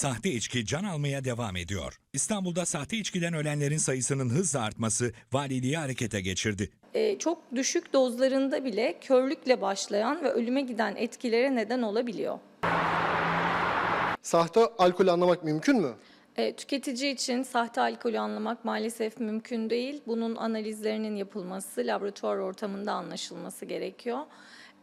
Sahte içki can almaya devam ediyor. İstanbul'da sahte içkiden ölenlerin sayısının hızla artması valiliği harekete geçirdi. e, çok düşük dozlarında bile körlükle başlayan ve ölüme giden etkilere neden olabiliyor. Sahte alkolü anlamak mümkün mü? E, tüketici için sahte alkolü anlamak maalesef mümkün değil. Bunun analizlerinin yapılması, laboratuvar ortamında anlaşılması gerekiyor.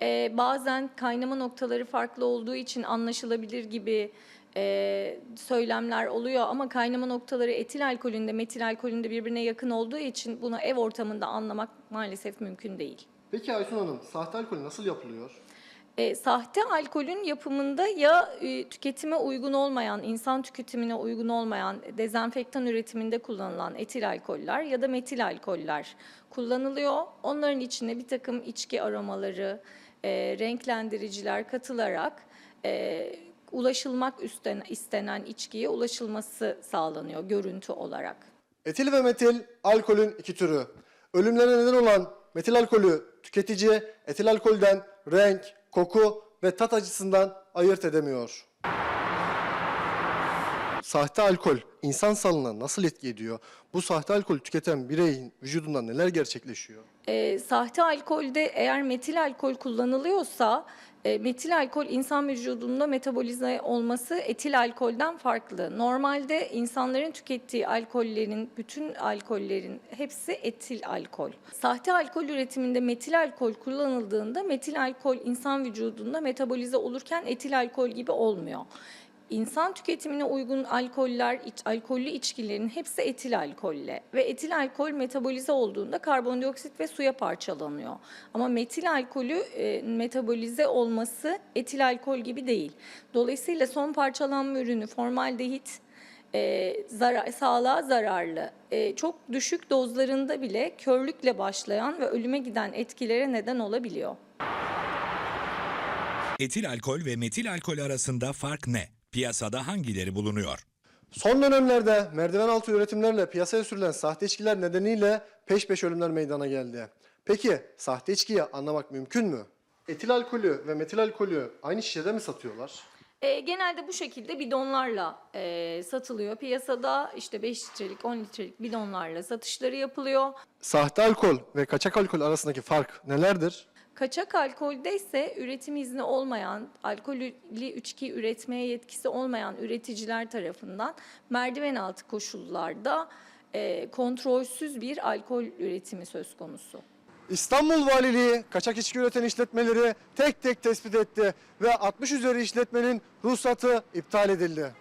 E, bazen kaynama noktaları farklı olduğu için anlaşılabilir gibi e, söylemler oluyor ama kaynama noktaları etil alkolünde, metil alkolünde birbirine yakın olduğu için bunu ev ortamında anlamak maalesef mümkün değil. Peki Aysun Hanım, sahte alkol nasıl yapılıyor? E, sahte alkolün yapımında ya e, tüketime uygun olmayan, insan tüketimine uygun olmayan dezenfektan üretiminde kullanılan etil alkoller ya da metil alkoller kullanılıyor. Onların içine bir takım içki aromaları, e, renklendiriciler katılarak e, ulaşılmak üsten, istenen içkiye ulaşılması sağlanıyor görüntü olarak. Etil ve metil alkolün iki türü. Ölümlere neden olan metil alkolü tüketici etil alkolden renk, koku ve tat açısından ayırt edemiyor. Sahte alkol insan sağlığına nasıl etki ediyor? Bu sahte alkol tüketen bireyin vücudunda neler gerçekleşiyor? E, sahte alkolde eğer metil alkol kullanılıyorsa e, metil alkol insan vücudunda metabolize olması etil alkolden farklı. Normalde insanların tükettiği alkollerin, bütün alkollerin hepsi etil alkol. Sahte alkol üretiminde metil alkol kullanıldığında metil alkol insan vücudunda metabolize olurken etil alkol gibi olmuyor. İnsan tüketimine uygun alkoller, iç, alkollü içkilerin hepsi etil alkolle ve etil alkol metabolize olduğunda karbondioksit ve suya parçalanıyor. Ama metil alkolü e, metabolize olması etil alkol gibi değil. Dolayısıyla son parçalanma ürünü formaldehit e, zarar, sağlığa zararlı. E, çok düşük dozlarında bile körlükle başlayan ve ölüme giden etkilere neden olabiliyor. Etil alkol ve metil alkol arasında fark ne? Piyasada hangileri bulunuyor? Son dönemlerde merdiven altı üretimlerle piyasaya sürülen sahte içkiler nedeniyle peş peşe ölümler meydana geldi. Peki sahte içkiyi anlamak mümkün mü? Etil alkolü ve metil alkolü aynı şişede mi satıyorlar? E, genelde bu şekilde bidonlarla e, satılıyor. Piyasada işte 5 litrelik, 10 litrelik bidonlarla satışları yapılıyor. Sahte alkol ve kaçak alkol arasındaki fark nelerdir? Kaçak alkolde ise üretim izni olmayan, alkollü içki üretmeye yetkisi olmayan üreticiler tarafından merdiven altı koşullarda e, kontrolsüz bir alkol üretimi söz konusu. İstanbul Valiliği kaçak içki üreten işletmeleri tek tek tespit etti ve 60 üzeri işletmenin ruhsatı iptal edildi.